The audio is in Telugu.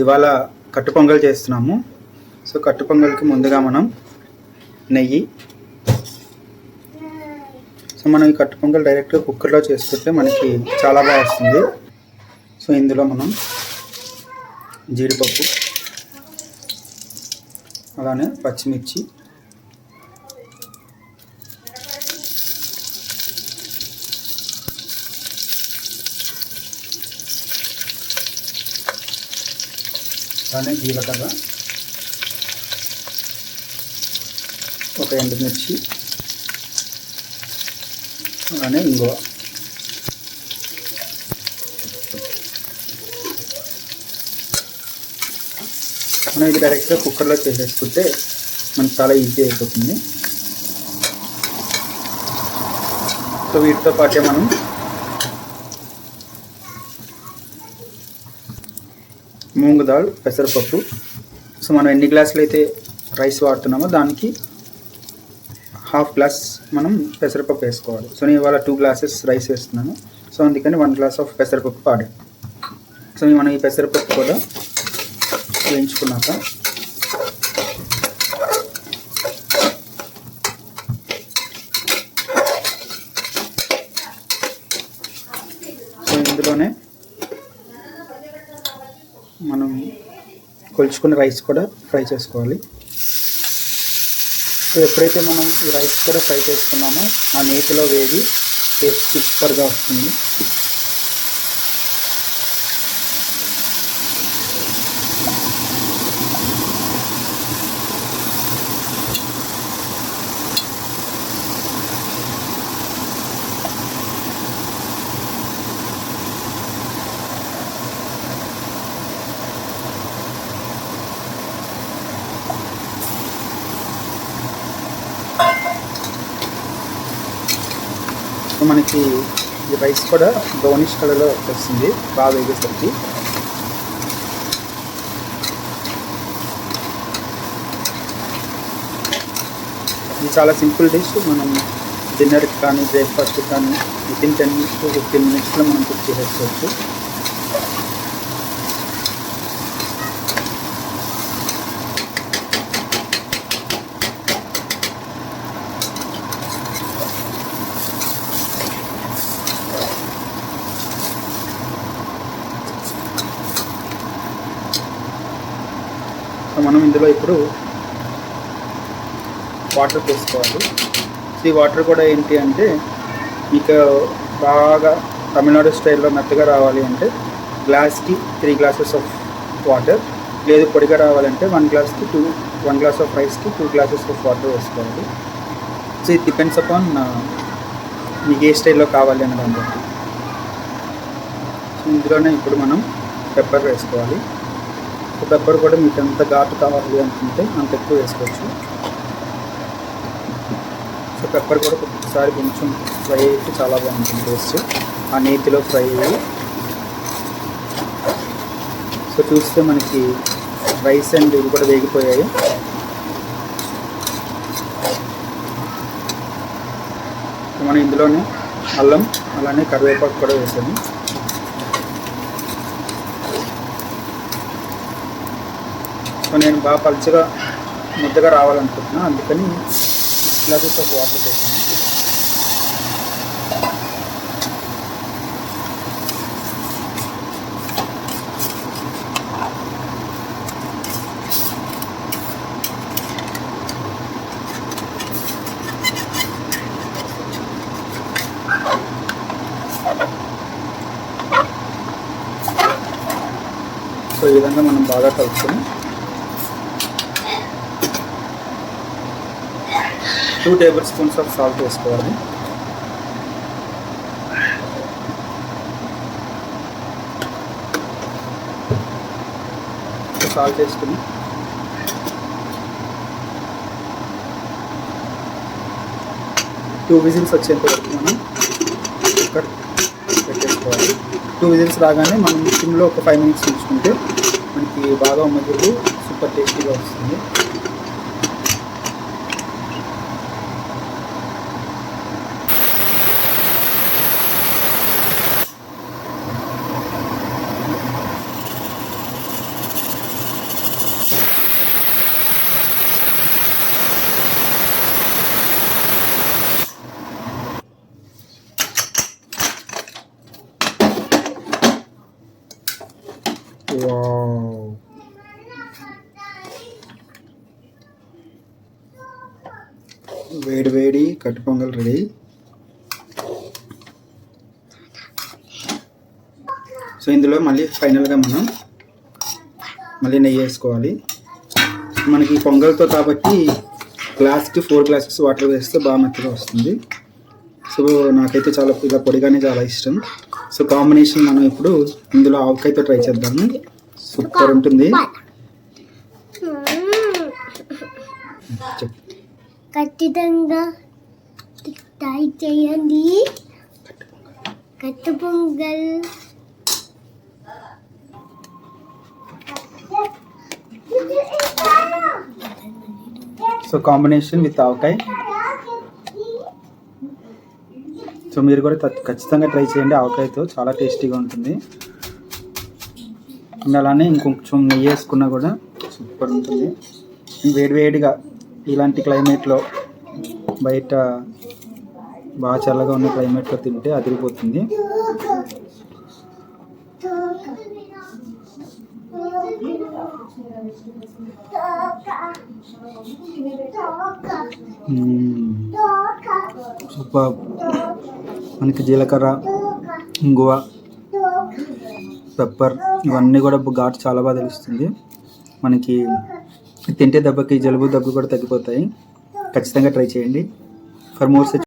ఇవాళ కట్టు పొంగల్ చేస్తున్నాము. సో కట్టు పొంగల్కి ముందుగా మనం నెయ్యి. సో మనం ఈ కట్టు పొంగల్ డైరెక్ట్గా కుక్కర్లో చేసుకుంటే మనకి చాలా బాగా వస్తుంది. సో ఇందులో మనం జీడిపప్పు అలానే పచ్చిమిర్చి అలానే జీలకర్ర. ఒక ఎండుమిర్చి. అలానే ఇంగువ. మనం ఇది డైరెక్ట్గా కుక్కర్లో చేసేసుకుంటే మనకి చాలా ఈజీ అయిపోతుంది. సో వీటితో పాటే మనం మూంగ్ దాల్ పెసరపప్పు. సో మనం ఎన్ని గ్లాసులు అయితే రైస్ వాడుతున్నామో దానికి హాఫ్ గ్లాస్ మనం పెసరపప్పు వేసుకోవాలి. సో నేను ఇవాళ టూ గ్లాసెస్ రైస్ వేస్తున్నాను. సో అందుకని వన్ గ్లాస్ ఆఫ్ పెసరపప్పు వాడాను సో మనం ఈ పెసరపప్పు కూడా వేయించుకున్నాక సో ఇందులోనే మనం కొలుచుకున్న రైస్ కూడా ఫ్రై చేసుకోవాలి. సో ఎప్పుడైతే మనం ఈ రైస్ కూడా ఫ్రై చేసుకున్నామో ఆ నేతిలో వేడి టేస్ట్ సూపర్గా వస్తుంది. ఇప్పుడు మనకి ఈ రైస్ కూడా బ్రౌనిష్ కలర్లో వస్తుంది. బాగా వేగేసరికి. ఇది చాలా సింపుల్ డిష్ మనం డిన్నర్కి కానీ బ్రేక్ఫాస్ట్కి కానీ వితిన్ టెన్ మినిట్స్ ఫిఫ్టీన్ మినిట్స్లో మనం కుక్ చేసేసుకోవచ్చు. సో మనం ఇందులో ఇప్పుడు వాటర్ పోసుకోవాలి సో ఈ వాటర్ కూడా ఏంటి అంటే మీకు బాగా తమిళనాడు స్టైల్లో మెత్తగా రావాలి అంటే గ్లాస్కి త్రీ గ్లాసెస్ ఆఫ్ వాటర్ లేదు పొడిగా రావాలంటే వన్ గ్లాస్కి టూ వన్ గ్లాస్ ఆఫ్ రైస్కి టూ గ్లాసెస్ ఆఫ్ వాటర్ వేసుకోవాలి. సో ఇది డిపెండ్స్ అపాన్ మీకు ఏ స్టైల్లో కావాలి అనే దాన్ని బట్టి. సో ఇందులోనే ఇప్పుడు మనం పెప్పర్ వేసుకోవాలి. పెప్పర్ కూడా మీకు ఎంత ఘాటు కావాలి అనుకుంటే అంత ఎక్కువ వేసుకోవచ్చు. సో పెప్పర్ కూడా ఒకసారి కొంచెం ఫ్రై అయితే చాలా బాగుంటుంది టేస్ట్. ఆ నేతిలో ఫ్రై అయ్యి. సో చూస్తే మనకి రైస్ అండ్ ఇవి కూడా వేగిపోయాయి. మనం ఇందులోనే అల్లం అలానే కరివేపాకు కూడా వేసాము. సో నేను బాగా పలుచగా ముద్దగా రావాలనుకుంటున్నాను అందుకని గ్లాసెస్ ఆఫ్ వాటర్ పెట్టాను సో ఈ విధంగా మనం బాగా కలుపుకొని two tablespoons of salt వేసుకోవాలి. సాల్ట్ వేసుకుని. టూ విజిల్స్ వచ్చేంత వరకు మనం కుక్కర్ పెట్టేసుకోవాలి. టూ విజిల్స్ రాగానే మనం సిమ్లో ఒక ఫైవ్ మినిట్స్ ఉంచుకుంటే మనకి బాగా మధ్యలో సూపర్ టేస్టీగా వస్తుంది. వావ్. వేడి వేడి కట్టు పొంగల్ రెడీ. సో ఇందులో మళ్ళీ ఫైనల్గా మనం మళ్ళీ నెయ్యి వేసుకోవాలి. మనకి పొంగల్తో కాబట్టి గ్లాస్కి ఫోర్ గ్లాసెస్ వాటర్ వేస్తే బాగా మెత్తగా వస్తుంది. సో నాకైతే చాలా ఇలా పొడిగానే చాలా ఇష్టం. సో కాంబినేషన్ మనం ఇప్పుడు ఇందులో ఆవకాయతో ట్రై చేద్దాము. సూపర్ ఉంటుంది. ఖచ్చితంగా ట్రై చేయండి. Kattu Pongal. So combination with avakaya. So మీరు కూడా ఖచ్చితంగా ట్రై చేయండి. ఆవకాయతో చాలా టేస్టీగా ఉంటుంది. అండ్ అలానే ఇంకొంచెం నెయ్యి వేసుకున్నా కూడా సూపర్ ఉంటుంది. వేడి వేడిగా ఇలాంటి క్లైమేట్లో బయట బాగా చల్లగా ఉన్న క్లైమేట్లో తింటే అదిరిపోతుంది. సూపర్. మనకి జీలకర్ర ఇంగువ పెప్పర్ ఇవన్నీ కూడా ఘాటు చాలా బాగా తెలుస్తుంది. మనకి తింటే దెబ్బకి జలుబు దగ్గు కూడా తగ్గిపోతాయి. ఖచ్చితంగా ట్రై చేయండి. For more